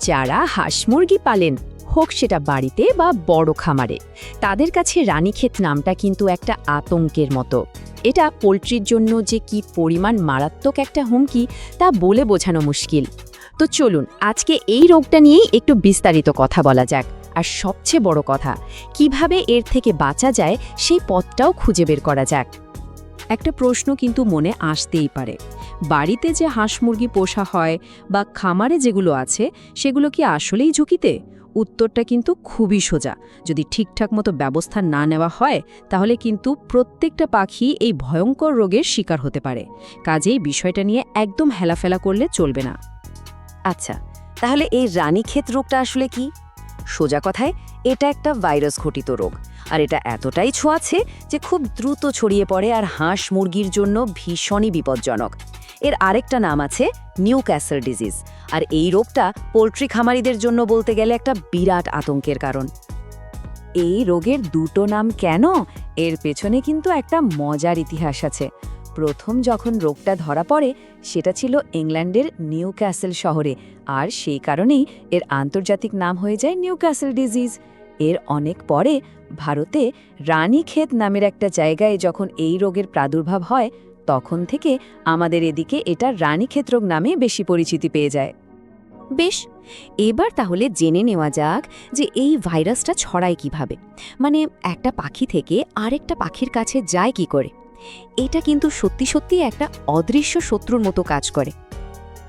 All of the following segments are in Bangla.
যারা হাঁস মুরগি পালেন, হোক সেটা বাড়িতে বা বড় খামারে, তাদের কাছে রানীক্ষেত নামটা কিন্তু একটা আতঙ্কের মতো। এটা পোলট্রির জন্য যে কি পরিমাণ মারাত্মক একটা হুমকি, তা বলে বোঝানো মুশকিল। তো চলুন, আজকে এই রোগটা নিয়েই একটু বিস্তারিত কথা বলা যাক। আর সবচেয়ে বড় কথা, কীভাবে এর থেকে বাঁচা যায়, সেই পথটাও খুঁজে বের করা যাক। একটা প্রশ্ন কিন্তু মনে আসতেই পারে। বাড়িতে যে হাঁস মুরগি পোষা হয় বা খামারে যেগুলো আছে, সেগুলো কি আসলেই ঝুঁকিতে? উত্তরটা কিন্তু খুবই সোজা। যদি ঠিকঠাক মতো ব্যবস্থা না নেওয়া হয়, তাহলে কিন্তু প্রত্যেকটা পাখি এই ভয়ঙ্কর রোগের শিকার হতে পারে। কাজেই বিষয়টা নিয়ে একদম হেলাফেলা করলে চলবে না। আচ্ছা তাহলে এই রানীক্ষেত রোগটা আসলে কি? সোজা কথায়, এটা একটা ভাইরাস ঘটিত রোগ। আর এটা এতটাই ছোঁয়াছে যে খুব দ্রুত ছড়িয়ে পড়ে আর হাঁস মুরগির জন্য ভীষণই বিপজ্জনক। এর আরেকটা নাম আছে নিউ ক্যাসেল ডিজিজ। আর এই রোগটা পোলট্রি খামারিদের জন্য বলতে গেলে একটা বিরাট আতঙ্কের কারণ। এই রোগের দুটো নাম কেন? এর পেছনে কিন্তু একটা মজার ইতিহাস আছে। প্রথম যখন রোগটা ধরা পড়ে, সেটা ছিল ইংল্যান্ডের নিউ ক্যাসেল শহরে। আর সেই কারণেই এর আন্তর্জাতিক নাম হয়ে যায় নিউ ক্যাসেল ডিজিজ। এর অনেক পরে ভারতে রানীক্ষেত নামের একটা জায়গায় যখন এই রোগের প্রাদুর্ভাব হয়, তখন থেকে আমাদের এদিকে এটা রানীক্ষেত রোগ নামে বেশি পরিচিতি পেয়ে যায়। বেশ, এবার তাহলে জেনে নেওয়া যাক যে এই ভাইরাসটা ছড়ায় কীভাবে। মানে একটা পাখি থেকে আরেকটা পাখির কাছে যায় কি করে? এটা কিন্তু সত্যি সত্যি একটা অদৃশ্য শত্রুর মতো কাজ করে।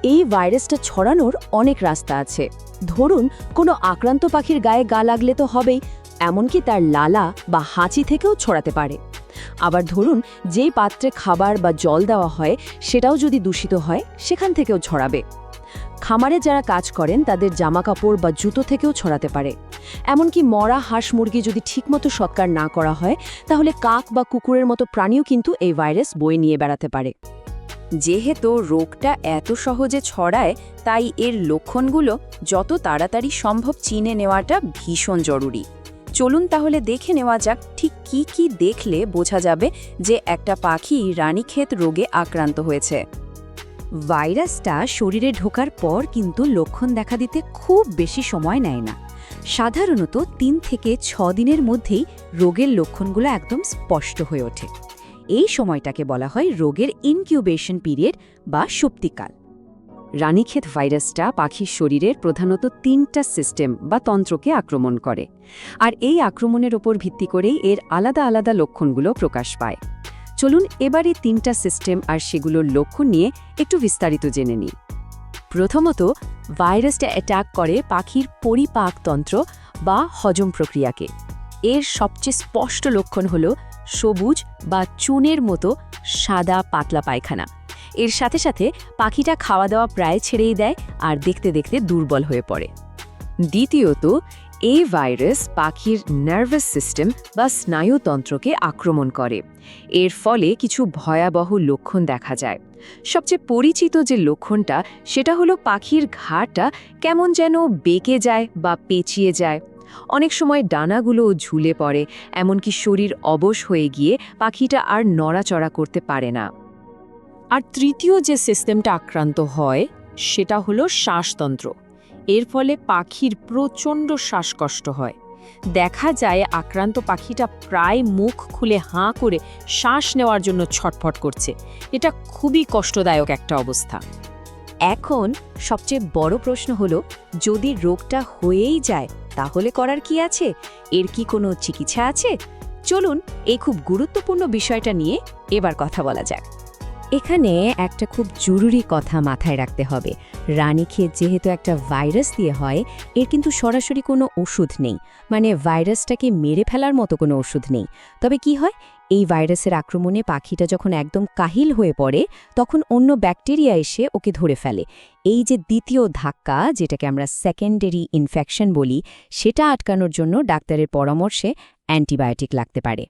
এই ভাইরাসটা ছড়ানোর অনেক রাস্তা আছে। ধরুন, কোনো আক্রান্ত পাখির গায়ে গা লাগলে তো হবেই, এমনকি তার লালা বা হাঁচি থেকেও ছড়াতে পারে। আবার ধরুন, যেই পাত্রে খাবার বা জল দেওয়া হয়, সেটাও যদি দূষিত হয়, সেখান থেকেও ছড়াবে। খামারে যারা কাজ করেন, তাদের জামাকাপড় বা জুতো থেকেও ছড়াতে পারে। এমনকি মরা হাঁস মুরগি যদি ঠিকমতো সৎকার না করা হয়, তাহলে কাক বা কুকুরের মতো প্রাণীও কিন্তু এই ভাইরাস বয়ে নিয়ে বেড়াতে পারে। যেহেতু রোগটা এত সহজে ছড়ায়, তাই এর লক্ষণগুলো যত তাড়াতাড়ি সম্ভব চিনে নেওয়াটা ভীষণ জরুরি। চলুন তাহলে দেখে নেওয়া যাক ঠিক কি কি দেখলে বোঝা যাবে যে একটা পাখি রানীক্ষেত রোগে আক্রান্ত হয়েছে। ভাইরাসটা শরীরে ঢোকার পর কিন্তু লক্ষণ দেখা দিতে খুব বেশি সময় নেয় না। সাধারণত তিন থেকে ছ দিনের মধ্যেই রোগের লক্ষণগুলো একদম স্পষ্ট হয়ে ওঠে। এই সময়টাকে বলা হয় রোগের ইনকিউবেশন পিরিয়ড বা সুপ্তিকাল। রানীক্ষেত ভাইরাসটা পাখির শরীরের প্রধানত তিনটা সিস্টেম বা তন্ত্রকে আক্রমণ করে। আর এই আক্রমণের ওপর ভিত্তি করেই এর আলাদা আলাদা লক্ষণগুলো প্রকাশ পায়। চলুন এবার এই তিনটা সিস্টেম আর সেগুলোর লক্ষণ নিয়ে একটু বিস্তারিত জেনে নিই। প্রথমত, ভাইরাসটা অ্যাটাক করে পাখির পরিপাকতন্ত্র বা হজম প্রক্রিয়াকে। এর সবচেয়ে স্পষ্ট লক্ষণ হল সবুজ বা চুনের মতো সাদা পাতলা পায়খানা। এর সাথে সাথে পাখিটা খাওয়া দাওয়া প্রায় ছেড়েই দেয় আর দেখতে দেখতে দুর্বল হয়ে পড়ে। দ্বিতীয়ত, এই ভাইরাস পাখির নার্ভাস সিস্টেম বা স্নায়ুতন্ত্রকে আক্রমণ করে। এর ফলে কিছু ভয়াবহ লক্ষণ দেখা যায়। সবচেয়ে পরিচিত যে লক্ষণটা, সেটা হলো পাখির ঘাড়টা কেমন যেন বেঁকে যায় বা পেঁচিয়ে যায়। অনেক সময় ডানাগুলো ঝুলে পড়ে, এমনকি শরীর অবশ হয়ে গিয়ে পাখিটা আর নড়াচড়া করতে পারে না। আর তৃতীয় যে সিস্টেমটা আক্রান্ত হয়, সেটা হলো শ্বাসতন্ত্র। এর ফলে পাখির প্রচণ্ড শ্বাসকষ্ট হয়। দেখা যায় আক্রান্ত পাখিটা প্রায় মুখ খুলে হাঁ করে শ্বাস নেওয়ার জন্য ছটফট করছে। এটা খুবই কষ্টদায়ক একটা অবস্থা। এখন সবচেয়ে বড় প্রশ্ন হলো, যদি রোগটা হয়েই যায় তাহলে করার কি আছে? এর কি কোনো চিকিৎসা আছে? চলুন এই খুব গুরুত্বপূর্ণ বিষয়টা নিয়ে এবার কথা বলা যাক। এখানে একটা খুব জরুরি কথা মাথায় রাখতে হবে। রানী রানীক্ষেত যেহেতু একটা ভাইরাস দিয়ে হয়, এর কিন্তু সরাসরি কোনো ওষুধ নেই। মানে ভাইরাসটাকে মেরে ফেলার মতো কোনো ওষুধ নেই। তবে কি হয়? এই ভাইরাসের আক্রমণে পাখিটা যখন একদম কাহিল হয়ে পড়ে, তখন অন্য ব্যাকটেরিয়া এসে ওকে ধরে ফেলে। এই যে দ্বিতীয় ধাক্কা, যেটাকে আমরা সেকেন্ডারি ইনফেকশন বলি, সেটা আটকানোর জন্য ডাক্তারের পরামর্শে অ্যান্টিবায়োটিক লাগতে পারে।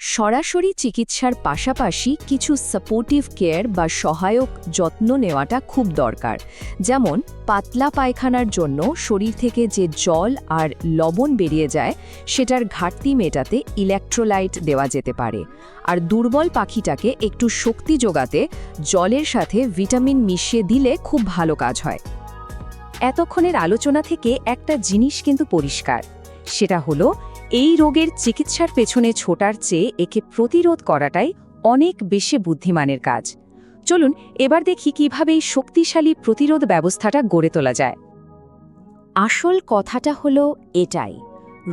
সরাসরি চিকিৎসার পাশাপাশি কিছু সাপোর্টিভ কেয়ার বা সহায়ক যত্ন নেওয়াটা খুব দরকার। যেমন, পাতলা পায়খানার জন্য শরীর থেকে যে জল আর লবণ বেরিয়ে যায়, সেটার ঘাটতি মেটাতে ইলেকট্রোলাইট দেওয়া যেতে পারে। আর দুর্বল পাখিটাকে একটু শক্তি যোগাতে জলের সাথে ভিটামিন মিশিয়ে দিলে খুব ভালো কাজ হয়। এতক্ষণের আলোচনা থেকে একটা জিনিস কিন্তু পরিষ্কার, সেটা হলো এই রোগের চিকিৎসার পেছনে ছোটার চেয়ে একে প্রতিরোধ করাটাই অনেক বেশি বুদ্ধিমানের কাজ। চলুন এবার দেখি কীভাবে এই শক্তিশালী প্রতিরোধ ব্যবস্থাটা গড়ে তোলা যায়। আসল কথাটা হলো এটাই,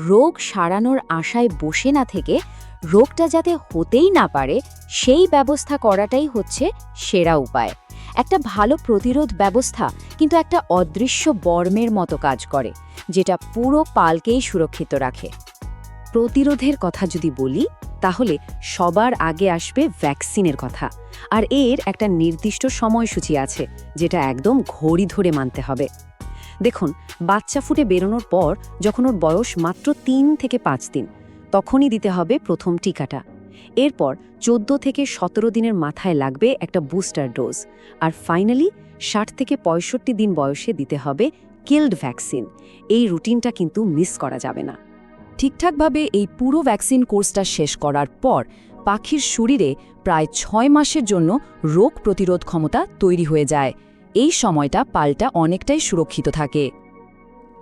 রোগ সারানোর আশায় বসে না থেকে রোগটা যাতে হতেই না পারে, সেই ব্যবস্থা করাটাই হচ্ছে সেরা উপায়। একটা ভালো প্রতিরোধ ব্যবস্থা কিন্তু একটা অদৃশ্য বর্মের মতো কাজ করে, যেটা পুরো পালকেই সুরক্ষিত রাখে। প্রতিরোধের কথা যদি বলি, তাহলে সবার আগে আসবে ভ্যাকসিনের কথা। আর এর একটা নির্দিষ্ট সময়সূচি আছে, যেটা একদম ঘড়ি ধরে মানতে হবে। দেখুন, বাচ্চা ফুটে বেরোনোর পর যখন ওর বয়স মাত্র তিন থেকে পাঁচ দিন, তখনই দিতে হবে প্রথম টিকাটা। এরপর চোদ্দ থেকে সতেরো দিনের মাথায় লাগবে একটা বুস্টার ডোজ। আর ফাইনালি ষাট থেকে পঁয়ষট্টি দিন বয়সে দিতে হবে কিল্ড ভ্যাকসিন। এই রুটিনটা কিন্তু মিস করা যাবে না। ঠিকঠাকভাবে এই পুরো ভ্যাকসিন কোর্সটা শেষ করার পর পাখির শরীরে প্রায় ছয় মাসের জন্য রোগ প্রতিরোধ ক্ষমতা তৈরি হয়ে যায়। এই সময়টা পালটা অনেকটাই সুরক্ষিত থাকে।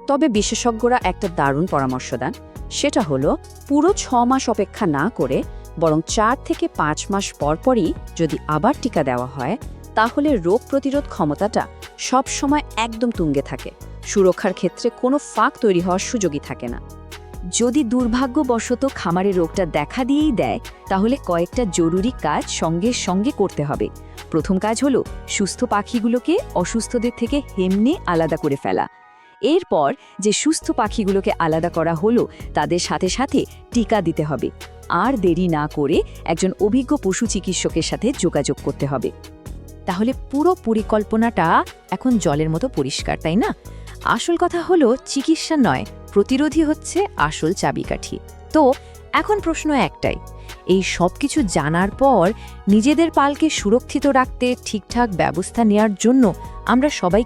তবে বিশেষজ্ঞরা একটা দারুণ পরামর্শ দেন। সেটা হলো, পুরো ছ মাস অপেক্ষা না করে বরং চার থেকে পাঁচ মাস পরপরই যদি আবার টিকা দেওয়া হয়, তাহলে রোগ প্রতিরোধ ক্ষমতাটা সব সময় একদম তুঙ্গে থাকে। সুরক্ষার ক্ষেত্রে কোনো ফাঁক তৈরি হওয়ার সুযোগই থাকে না। যদি দুর্ভাগ্যবশত খামারে রোগটা দেখা দিয়েই দেয়, তাহলে কয়েকটা জরুরি কাজ সঙ্গে সঙ্গে করতে হবে। প্রথম কাজ হলো, সুস্থ পাখিগুলোকে অসুস্থদের থেকে হেমনে আলাদা করে ফেলা। এরপর যে সুস্থ পাখিগুলোকে আলাদা করা হলো, তাদের সাথে সাথে টিকা দিতে হবে। আর দেরি না করে একজন অভিজ্ঞ পশু চিকিৎসকের সাথে যোগাযোগ করতে হবে। তাহলে পুরো পরিকল্পনাটা এখন জলের মতো পরিষ্কার, তাই না? আসল কথা হলো, চিকিৎসা নয় প্রতিরোধী হচ্ছে আসল চাবিকাঠি। তো, এখন প্রশ্ন একটাই, এই সব কিছু জানার পর নিজেদের পালকে সুরক্ষিত রাখতে ঠিকঠাক ব্যবস্থা নেয়ার জন্য আমরা সবাই